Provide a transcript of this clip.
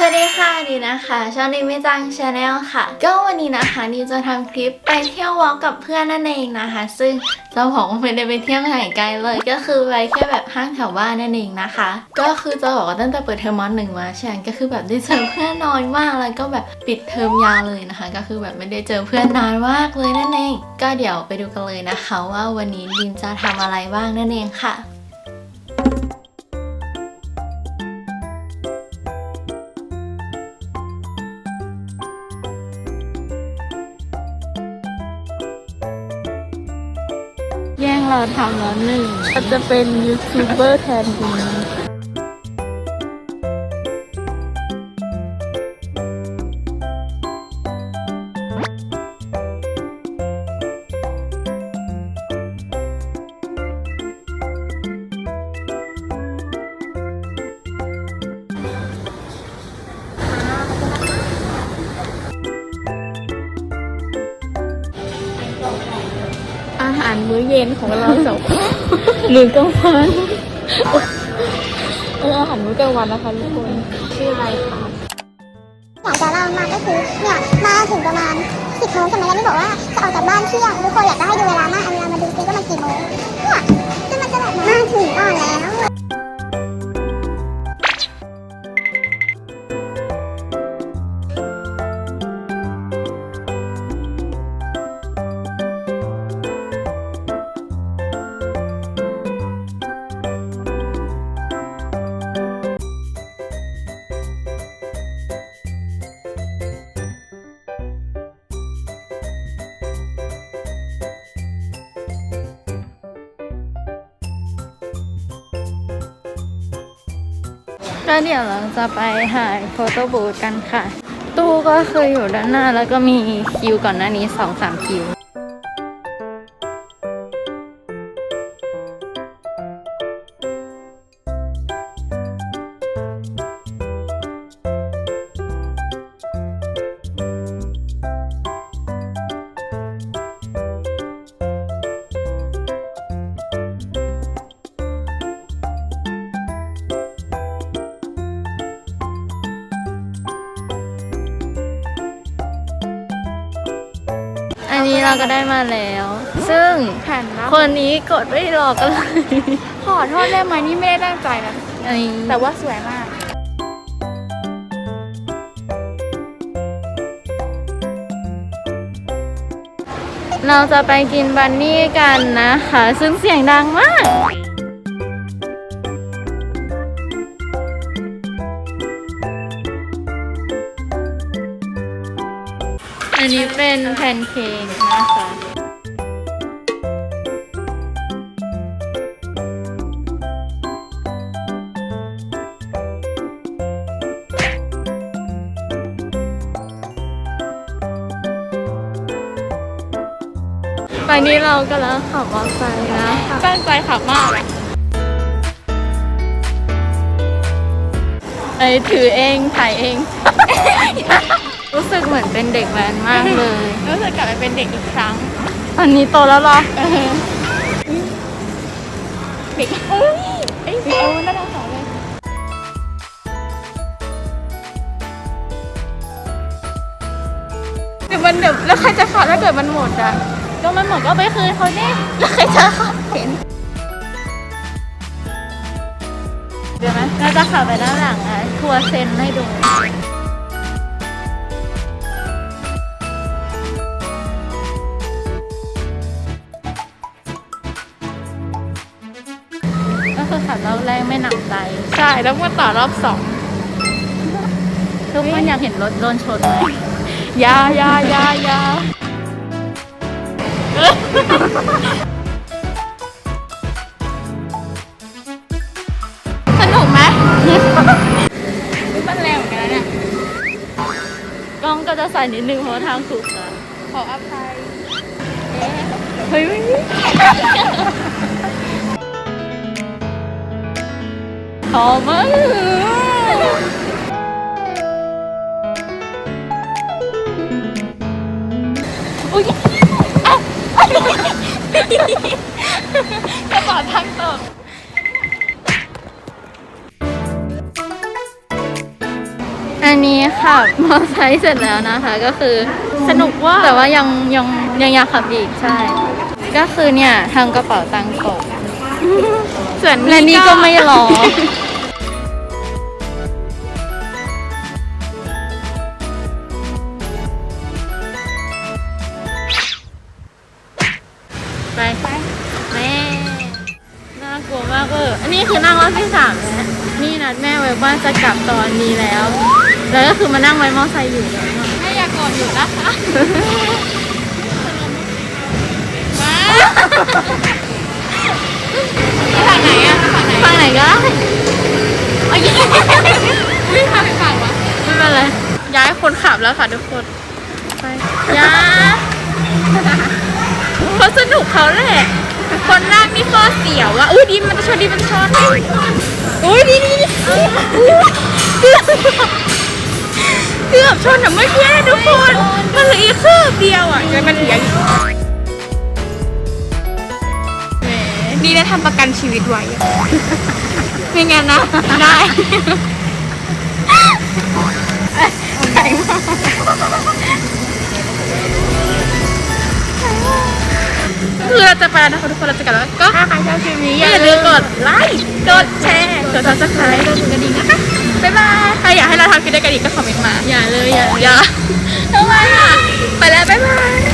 สวัสดีค่ะดีนะคะช่องดีไม่จังชาแนลค่ะ ก็วันนี้นะคะดีจะทำคลิปไปเที่ยววอล์กับเพื่อนนั่นเองนะคะ ซึ่งจะบอกว่าไม่ได้ไปเที่ยวไหนไกลเลย ก็คือไปแค่แบบห้างแถวบ้านนั่นเองนะคะ ก็คือจะบอกว่าตั้งแต่เปิดเทอมมหนึ่งมาใช่ไหมก็คือแบบได้เจอเพื่อนน้อยมากแล้วก็แบบปิดเทอมยาวเลยนะคะ ก็คือแบบไม่ได้เจอเพื่อนนานมากเลยนั่นเอง ก็เดี๋ยวไปดูกันเลยนะคะ ว่าวันนี้ดิมจะทำอะไรบ้างนั่นเองค่ะ เราทำแล้วหนึ่งเราจะเป็นยูทูบเบอร์แทนคุณ หารมื้อเย็นของเราสองคนมือกลางวันเอออาหารมื้อกลางวันนะคะทุกคนชื่ออะไรคะอยากจะเล่ามาก็คือเนี่ยมาถึงประมาณ10โมงใช่ไหมแล้วนี่บอกว่าจะออกจากบ้านเที่ยงทุกคนอยากจะให้ดูเวลามากเอาเวลามาดูซิว่ามันกี่โมงเนี่ยจะมันจะแบบมาถึงก่อนแล้ว ก็เดี๋ยวเราจะไปถ่ายโฟโต้บูธกันค่ะ ตู้ก็คืออยู่ด้านหน้าแล้วก็มีคิวก่อนหน้านี้สองสามคิว เราก็ได้มาแล้ว ซึ่งแผ่นนะคนนี้กดไม่รอกันเลยขอโทษได้ไหมนี่ไม่ได้ตั้งใจนะอันนี้แต่ว่าสวยมาก เราจะไปกินบันนี่กันนะคะ ซึ่งเสียงดังมาก อันนี้เป็นแพนเค้กนะคะตอนนี้เรากำลังขับมอเตอร์ไซค์นะคะตั้งใจขับมากอะไอถือเองถ่ายเอง รู้สึกเหมือนเป็นเด็กแว้นมากเลย รู้สึกกลับไปเป็นเด็กอีกครั้งตอนนี้โตแล้วเหรอเด็กเอ้ยเอ้ยเอ้ยน่ารักสองเลยเดี๋ยวมันเดี๋ยวแล้วใครจะขับถ้าเกิดมันหมดอะก็มันหมดก็ไปคืนเขาดิแล้วใครจะขับเห็นเดี๋ยวไหมเราจะขับไปด้านหลังอะทัวร์เซนให้ดู ก็คือขับรอบแรกไม่หนักใจใช่แล้วมาต่อรอบสองทุกคนอยากเห็นรถโดนชนไหมอยาอยาอยาอยาสนุกไหมมันแรงเหมือนกันนะเนี่ยกล้องก็จะสั่นนิดนึงเพราะว่าทางถูกนะขออภัยเฮ้ย ไม่มีขอมาอุ้ยกระเป๋าทางตกอันนี้ขับมอไซค์เสร็จแล้วนะคะ ก็คือสนุกว่าแต่ว่ายังยังยังอยากขับอีกใช่ ก็คือเนี่ยทำกระเป๋าตังค์ตก ส่วนและนี่ก็ไม่รอ ไปไปแม่น่ากลัวมากเวอร์อันนี้คือนั่งรอบที่สามแล้วนี่นัดแม่ไว้ว่าจะกลับตอนนี้แล้ว แล้วก็คือมานั่งไว้มอไซค์อยู่แล้วอะแม่อยากกอดอยู่นะคะ แล้วค่ะทุกคนไปยาเขาสนุกเขาแหละคนนั่งนี่ข้อเสียวอะอุ้ยดีมันจะชนดีมันจะชนอุ้ยดีดีดีเกือบเกือบชนแต่เมื่อกี้ทุกคนมันเหลืออีกคืบเดียวอะเดี๋ยวมันเหลืออีกแหมนี่ได้ทำประกันชีวิตไว้อะไม่งั้นนะ ได้ คือเราจะไปแล้วนะคะทุกคนเราจะกลับแล้วก็ถ้าใครชอบคลิปนี้อย่าลืมกดไลค์กดแชร์กดซับสไครต์กดกระดิ่งนะคะบ๊ายบายใครอยากให้เราทำคลิปด้วยกันอีกก็คอมเมนต์มาอย่าเลยอย่าอย่าทำไมอะไปแล้วบ๊ายบาย